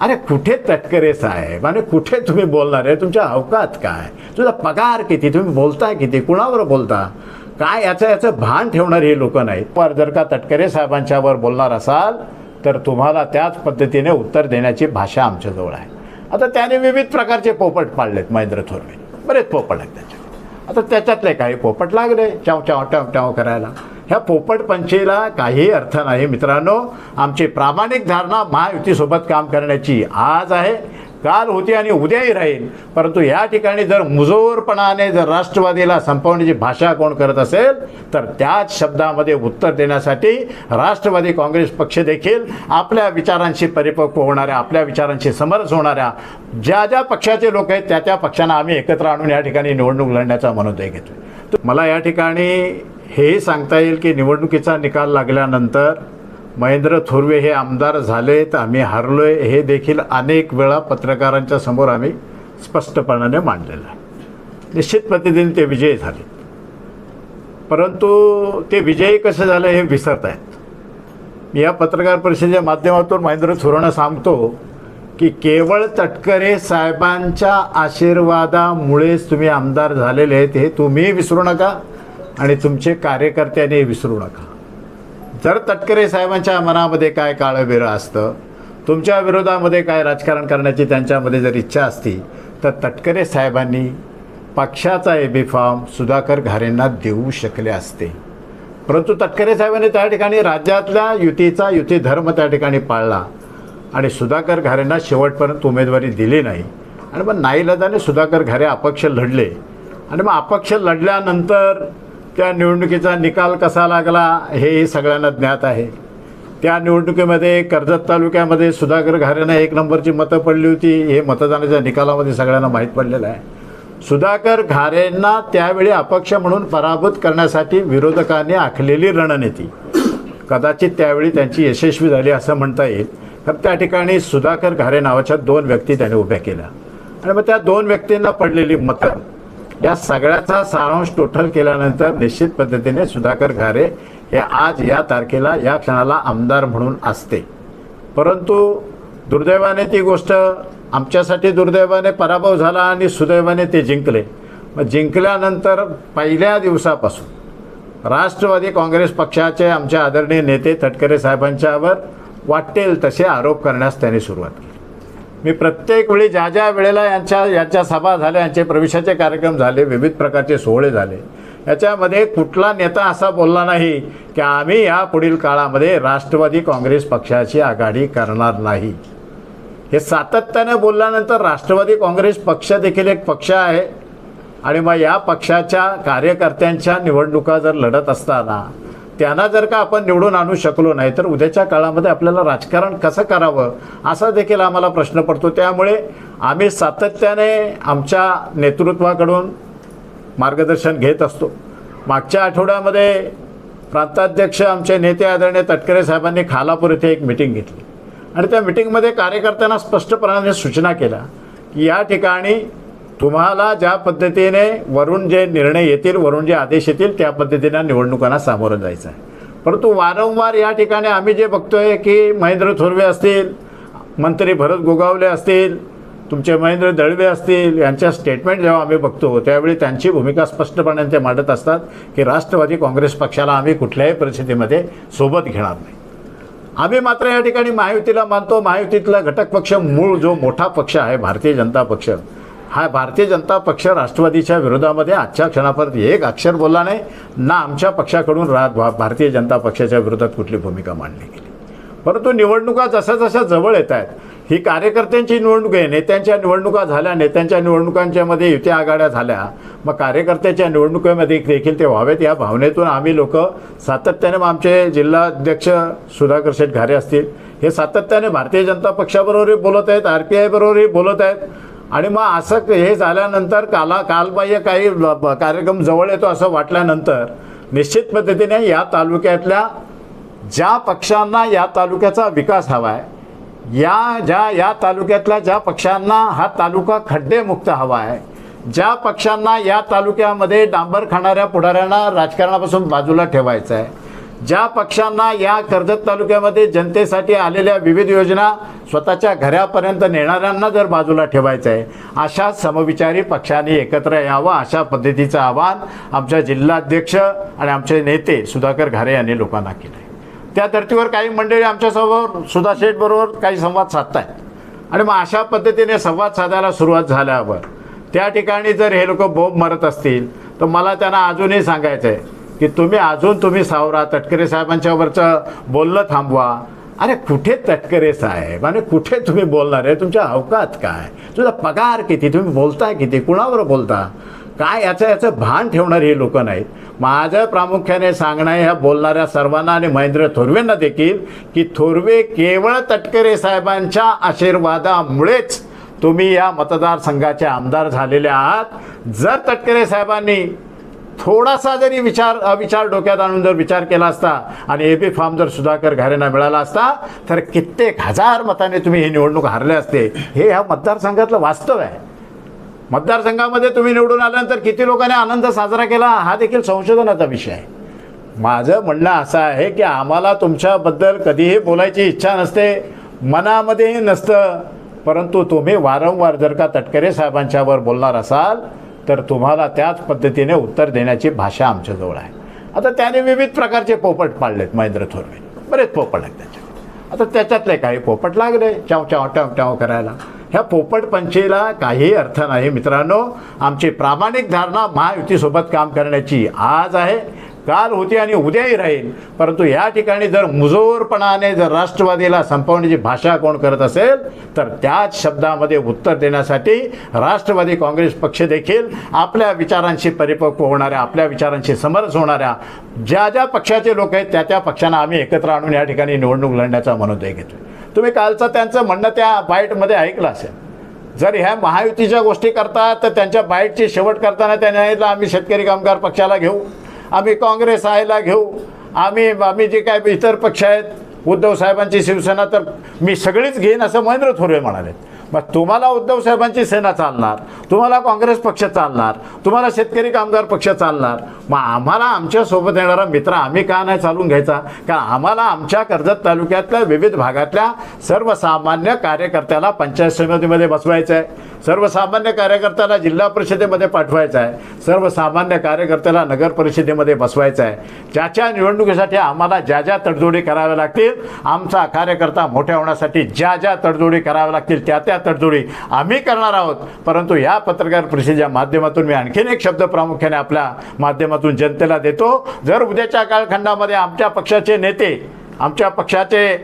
अरे कुठे तटकरे साहेब? आणि कुठे तुम्ही बोलणार आहे? तुमच्या अवकात काय? तुझा पगार किती? तुम्ही बोलताय किती? कुणावर बोलता? काय याचं याचं भान ठेवणारी हे लोक नाहीत पण जर का तटकरे साहेबांच्यावर बोलणार असाल तर तुम्हाला त्याच पद्धतीने उत्तर देण्याची भाषा आमच्याजवळ आहे. आता त्याने विविध प्रकारचे पोपट पाडलेत महेंद्र थोरवे. बरेच पोपट आहेत त्याच्यात. आता त्याच्यातले काही पोपट लागले. चाव चाव टाव टाव करायला. ह्या पोपटपंचीला काही अर्थ नाही. मित्रांनो आमची प्रामाणिक धारणा महायुतीसोबत काम करण्याची आज आहे. काल होती आणि उद्याही राहील. परंतु या ठिकाणी जर मुजोरपणाने जर राष्ट्रवादीला संपवण्याची भाषा कोण करत असेल तर त्याच शब्दामध्ये उत्तर देण्यासाठी राष्ट्रवादी काँग्रेस पक्ष देखील आपल्या विचारांशी परिपक्व होणाऱ्या आपल्या विचारांशी समरस होणाऱ्या ज्या ज्या पक्षाचे लोक आहेत त्या त्या पक्षांना आम्ही एकत्र आणून या ठिकाणी निवडणूक लढण्याचा मनोदय घेतो मला या ठिकाणी हेही सांगता येईल की निवडणुकीचा निकाल लागल्यानंतर महेंद्र थोरवे हे आमदार झालेत आम्ही हरलो आहे हे देखील अनेक वेळा पत्रकारांच्या समोर आम्ही स्पष्टपणाने मांडलेलं आहे. निश्चित पद्धतीने ते विजयी झाले. परंतु ते विजयी कसे झाले हे विसरत आहेत मी या पत्रकार परिषदेच्या माध्यमातून महेंद्र थोरांना सांगतो की केवळ तटकरे साहेबांच्या आशीर्वादामुळेच तुम्ही आमदार झालेले आहेत हे तुम्ही विसरू नका. आणि तुमचे कार्यकर्त्याने विसरू नका. जर तटकरे साहेबांच्या मनामध्ये काय काळं असतं तुमच्या विरोधामध्ये काय राजकारण करण्याची त्यांच्यामध्ये जर इच्छा असती तर तटकरे साहेबांनी पक्षाचा ए बी फॉर्म सुधाकर घारेंना देऊ शकले असते. परंतु तटकरे साहेबांनी त्या ठिकाणी राज्यातल्या युतीचा युती धर्म त्या ठिकाणी पाळला आणि सुधाकर घारेंना शेवटपर्यंत उमेदवारी दिली नाही. आणि मग नाईलाजाने सुधाकर घारे अपक्ष लढले. आणि मग अपक्ष लढल्यानंतर त्या निवडणुकीचा निकाल कसा लागला हे सगळ्यांना ज्ञात आहे. त्या निवडणुकीमध्ये कर्जत तालुक्यामध्ये सुधाकर घारेनं एक नंबरची मतं पडली होती. हे मतदानाच्या निकालामध्ये सगळ्यांना माहीत पडलेलं आहे. सुधाकर घारेंना त्यावेळी अपक्ष म्हणून पराभूत करण्यासाठी विरोधकांनी आखलेली रणनीती. कदाचित त्यावेळी त्यांची यशस्वी झाली असं म्हणता येईल. तर त्या ठिकाणी सुधाकर घारे नावाच्या दोन व्यक्ती त्याने उभ्या केल्या. आणि मग त्या दोन व्यक्तींना पडलेली मतं या सगळ्याचा सारांश टोटल केल्यानंतर निश्चित पद्धतीने सुधाकर घारे हे आज या तारखेला या क्षणाला आमदार म्हणून असते. परंतु दुर्दैवाने ती गोष्ट आमच्यासाठी दुर्दैवाने पराभव झाला आणि सुदैवाने ते जिंकले. मग जिंकल्यानंतर पहिल्या दिवसापासून राष्ट्रवादी काँग्रेस पक्षाचे आमचे आदरणीय नेते तटकरे साहेबांच्यावर वाटेल तसे आरोप करण्यास त्यांनी सुरुवात केली. मी प्रत्येक वेळी ज्या ज्या वेळेला यांच्या यांच्या सभा झाल्या यांचे प्रवेशाचे कार्यक्रम झाले विविध प्रकारचे सोहळे झाले याच्यामध्ये कुठला नेता असा बोलला नाही की आम्ही या पुढील काळामध्ये राष्ट्रवादी काँग्रेस पक्षाची आघाडी करणार नाही. हे सातत्याने बोलल्यानंतर राष्ट्रवादी काँग्रेस पक्ष देखील एक पक्ष आहे. आणि मग या पक्षाच्या कार्यकर्त्यांच्या निवडणुका जर लढत असताना त्यांना जर का आपण निवडून आणू शकलो नाही तर उद्याच्या काळामध्ये आपल्याला राजकारण कसं करावं असा देखील आम्हाला प्रश्न पडतो. त्यामुळे आम्ही सातत्याने आमच्या नेतृत्वाकडून मार्गदर्शन घेत असतो. मागच्या आठवड्यामध्ये प्रांताध्यक्ष आमचे नेते आदरणीय तटकरे साहेबांनी खालापूर येथे एक मिटिंग घेतली. आणि त्या मिटिंगमध्ये कार्यकर्त्यांना स्पष्टपणाने सूचना केल्या की या ठिकाणी तुम्हाला ज्या पद्धतीने वरून जे निर्णय येतील वरून जे आदेश येतील त्या पद्धतीने निवडणुकांना सामोरं जायचं आहे परंतु वारंवार या ठिकाणी आम्ही जे बघतोय की महेंद्र थोरवे असतील मंत्री भरत गोगावले असतील तुमचे महेंद्र दळवे असतील यांच्या स्टेटमेंट जेव्हा आम्ही बघतो त्यावेळी त्यांची भूमिका स्पष्टपणे ते मांडत असतात की राष्ट्रवादी काँग्रेस पक्षाला आम्ही कुठल्याही परिस्थितीमध्ये सोबत घेणार नाही. आम्ही मात्र या ठिकाणी महायुतीला मानतो. महायुतीतला घटक पक्ष मूळ जो मोठा पक्ष आहे भारतीय जनता पक्ष हा भारतीय जनता पक्ष राष्ट्रवादीच्या विरोधामध्ये आजच्या क्षणापर्यंत एक अक्षर बोलला नाही. ना आमच्या पक्षाकडून रा भा- भारतीय जनता पक्षाच्या विरोधात कुठली भूमिका मांडली गेली. परंतु निवडणुका जशा जशा जवळ येत आहेत ही कार्यकर्त्यांची निवडणूक आहे नेत्यांच्या निवडणुका झाल्या नेत्यांच्या निवडणुकांच्यामध्ये युती आघाड्या झाल्या मग कार्यकर्त्याच्या निवडणुकीमध्ये देखील ते व्हावेत या भावनेतून आम्ही लोक सातत्याने मग आमचे जिल्हाध्यक्ष सुधाकर शेठ घारे असतील हे सातत्याने भारतीय जनता पक्षाबरोबरही बोलत आहेत आर पी आयबरोबरही बोलत आहेत. आणि मग असं हे झाल्यानंतर काला कालबाह्य काही कार्यक्रम जवळ येतो असं वाटल्यानंतर निश्चित पद्धतीने या तालुक्यातल्या ज्या पक्षांना या तालुक्याचा विकास हवा आहे या ज्या या तालुक्यातल्या ज्या पक्षांना हा तालुका खड्डेमुक्त हवा आहे ज्या पक्षांना या तालुक्यामध्ये डांबर खाणाऱ्या पुढाऱ्यांना राजकारणापासून बाजूला ठेवायचं आहे ज्या पक्षांना या कर्जत तालुक्यामध्ये जनतेसाठी आलेल्या विविध योजना स्वतःच्या घरापर्यंत नेणाऱ्यांना जर बाजूला ठेवायचं आहे अशा समविचारी पक्षांनी एकत्र यावं अशा पद्धतीचं आवाहन आमच्या जिल्हाध्यक्ष आणि आमचे नेते सुधाकर घारे यांनी लोकांना केलं आहे त्या धर्तीवर काही मंडळी आमच्यासमोर सुधा शेठबरोबर काही संवाद साधतायत. आणि मग अशा पद्धतीने संवाद साधायला सुरुवात झाल्यावर त्या ठिकाणी जर हे लोक बोंब मारत असतील तर मला त्यांना अजूनही सांगायचं आहे की तुम्ही अजून तुम्ही सावरा तटकरे साहेबांच्यावरचं बोलणं थांबवा. अरे कुठे तटकरे साहेब? आणि कुठे तुम्ही बोलणार आहे? तुमच्या अवकात काय? तुझा पगार किती? तुम्ही बोलताय किती? कुणावर बोलता? काय याचं याचं भान ठेवणारी हे लोक नाहीत? माझं प्रामुख्याने सांगणं ह्या बोलणाऱ्या सर्वांना आणि महेंद्र थोरवेंना देखील की थोरवे केवळ तटकरे साहेबांच्या आशीर्वादामुळेच तुम्ही या मतदारसंघाचे आमदार झालेले आहात. जर तटकरे साहेबांनी थोडासा जरी विचार विचार डोक्यात आणून जर विचार केला असता आणि ए बी फॉर्म जर सुधाकर घारेंना मिळाला असता तर कित्येक हजार मताने तुम्ही ही निवडणूक हारले असते. हे ह्या मतदारसंघातलं वास्तव आहे. मतदारसंघामध्ये तुम्ही निवडून आल्यानंतर किती लोकांनी आनंद साजरा केला हा देखील संशोधनाचा विषय आहे. माझं म्हणणं असं आहे की आम्हाला तुमच्याबद्दल कधीही बोलायची इच्छा नसते मनामध्येही नसतं. परंतु तुम्ही वारंवार जर का तटकरे साहेबांच्यावर बोलणार असाल तर तुम्हाला त्याच पद्धतीने उत्तर देण्याची भाषा आमच्याजवळ आहे. आता त्याने विविध प्रकारचे पोपट पाडलेत महेंद्र थोरवे. बरेच पोपट आहेत त्याच्यात. आता त्याच्यातले काही पोपट लागले चाव चाव टाव टाव करायला. ह्या पोपट पंचीला काही अर्थ नाही मित्रांनो. आमची प्रामाणिक धारणा महायुतीसोबत काम करण्याची आज आहे. काल होती आणि उद्याही राहील. परंतु या ठिकाणी जर मुजोरपणाने जर राष्ट्रवादीला संपवण्याची भाषा कोण करत असेल तर त्याच शब्दामध्ये उत्तर देण्यासाठी राष्ट्रवादी काँग्रेस पक्ष देखील आपल्या विचारांशी परिपक्व होणाऱ्या आपल्या विचारांशी समरस होणाऱ्या ज्या ज्या पक्षाचे लोक आहेत त्या त्या पक्षांना आम्ही एकत्र आणून या ठिकाणी निवडणूक लढण्याचा मनोदय घेतो. तुम्ही कालचं त्यांचं म्हणणं त्या बाईटमध्ये ऐकलं असेल. जर ह्या महायुतीच्या गोष्टी करतात तर त्यांच्या बाईटची शेवट करताना त्यांनी आम्ही शेतकरी कामगार पक्षाला घेऊ. आम्ही काँग्रेस आहेला घेऊ. आम्ही आम्ही जे काय इतर पक्ष आहेत उद्धव साहेबांची शिवसेना तर मी सगळीच घेईन असं महेंद्र थोरवे म्हणाले. मग तुम्हाला उद्धव साहेबांची सेना चालणार तुम्हाला काँग्रेस पक्ष चालणार तुम्हाला शेतकरी कामगार पक्ष चालणार. मग आम्हाला आमच्यासोबत येणारा मित्र आम्ही का नाही चालून घ्यायचा? का आम्हाला आमच्या कर्जत तालुक्यातल्या विविध भागातल्या सर्वसामान्य कार्यकर्त्याला पंचायत समितीमध्ये बसवायचं आहे सर्वसामान्य कार्यकर्त्याला जिल्हा परिषदेमध्ये पाठवायचं आहे सर्वसामान्य कार्यकर्त्याला नगर परिषदेमध्ये बसवायचं आहे ज्याच्या निवडणुकीसाठी आम्हाला ज्या ज्या तडजोडी कराव्या लागतील आमचा कार्यकर्ता मोठ्या होण्यासाठी ज्या ज्या तडजोडी कराव्या लागतील त्या त्या तडजोडी आम्ही करणार आहोत. परंतु या पत्रकार परिषदेच्या माध्यमातून मी आणखीन एक शब्द प्रामुख्याने आपल्या माध्यमातून जनतेला देतो. जर उद्याच्या कालखंडामध्ये आमच्या पक्षाचे नेते आमच्या पक्षाचे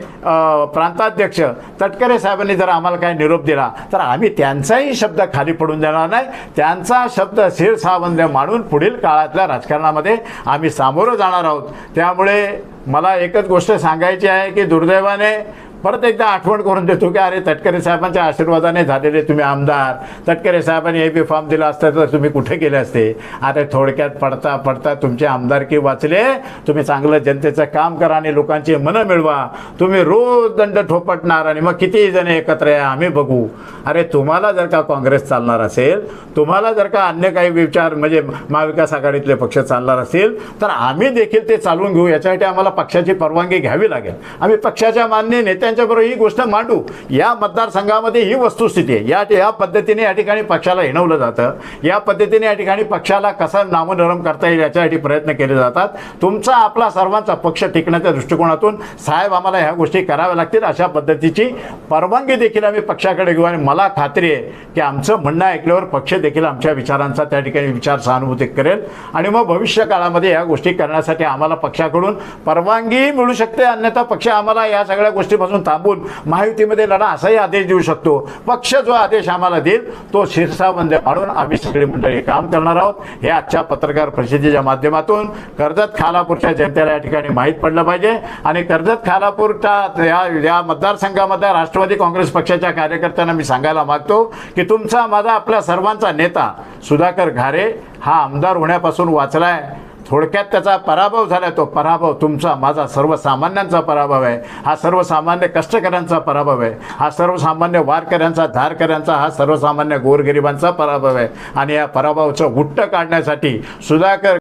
प्रांताध्यक्ष तटकरे साहेबांनी जर आम्हाला काही निरोप दिला तर आम्ही त्यांचाही शब्द खाली पडून देणार नाही. त्यांचा शब्द शिरसावंद मानून पुढील काळातल्या राजकारणामध्ये आम्ही सामोरं जाणार आहोत. त्यामुळे मला एकच गोष्ट सांगायची आहे की दुर्दैवाने परत एकदा आठवण करून देतो की अरे तटकरे साहेबांच्या आशीर्वादाने झालेले तुम्ही आमदार. तटकरे साहेबांनी ए बी फॉर्म दिला असता तर तुम्ही कुठे गेले असते? अरे थोडक्यात पडता पडता तुमचे आमदारकी वाचले. तुम्ही चांगलं जनतेचं काम करा आणि लोकांची मनं मिळवा. तुम्ही रोज दंड ठोपटणार आणि मग किती जण एकत्र या? आम्ही बघू. अरे तुम्हाला जर का काँग्रेस चालणार असेल तुम्हाला जर का अन्य काही विचार म्हणजे महाविकास आघाडीतले पक्ष चालणार असतील तर आम्ही देखील ते चालवून घेऊ. याच्यासाठी आम्हाला पक्षाची परवानगी घ्यावी लागेल. आम्ही पक्षाच्या मान्य नेत्यांच्या त्यांच्याबरोबर ही गोष्ट मांडू. या मतदारसंघामध्ये ही वस्तुस्थिती आहे. या या पद्धतीने या ठिकाणी पक्षाला हिणवलं जातं. या पद्धतीने या ठिकाणी पक्षाला कसा नामनरम करता येईल याच्यासाठी प्रयत्न केले जातात. तुमचा आपला सर्वांचा पक्ष टिकण्याच्या दृष्टिकोनातून साहेब आम्हाला ह्या गोष्टी कराव्या लागतील. अशा पद्धतीची परवानगी देखील आम्ही पक्षाकडे घेऊ आणि मला खात्री आहे की आमचं म्हणणं ऐकल्यावर पक्ष देखील आमच्या विचारांचा त्या ठिकाणी विचार सहानुभूती करेल. आणि मग भविष्य काळामध्ये या गोष्टी करण्यासाठी आम्हाला पक्षाकडून परवानगी मिळू शकते. अन्यथा पक्ष आम्हाला या सगळ्या गोष्टीपासून थांबून महायुतीमध्ये लढा असाही आदेश देऊ शकतो. पक्ष जो आदेश आम्हाला देईल तो शीर्षाबंद पाडून आम्ही सगळी मंडळी काम करणार आहोत. हे आजच्या पत्रकार परिषदेच्या माध्यमातून कर्जत खालापूरच्या जनतेला या ठिकाणी माहीत पडलं पाहिजे. आणि कर्जत खालापूरच्या या या मतदारसंघामध्ये राष्ट्रवादी काँग्रेस पक्षाच्या कार्यकर्त्यांना मी सांगायला मागतो की तुमचा माझा आपल्या सर्वांचा नेता सुधाकर घारे हा आमदार होण्यापासून वाचलाय. थोडक्यात त्याचा पराभव झाला तो पराभव तुमचा माझा सर्वसामान्यांचा पराभव आहे. हा सर्वसामान्य कष्टकऱ्यांचा पराभव आहे. हा सर्वसामान्य वारकऱ्यांचा धारकऱ्यांचा हा सर्वसामान्य गोरगरिबांचा पराभव आहे. आणि या पराभवाचं उट्ट काढण्यासाठी सुधाकर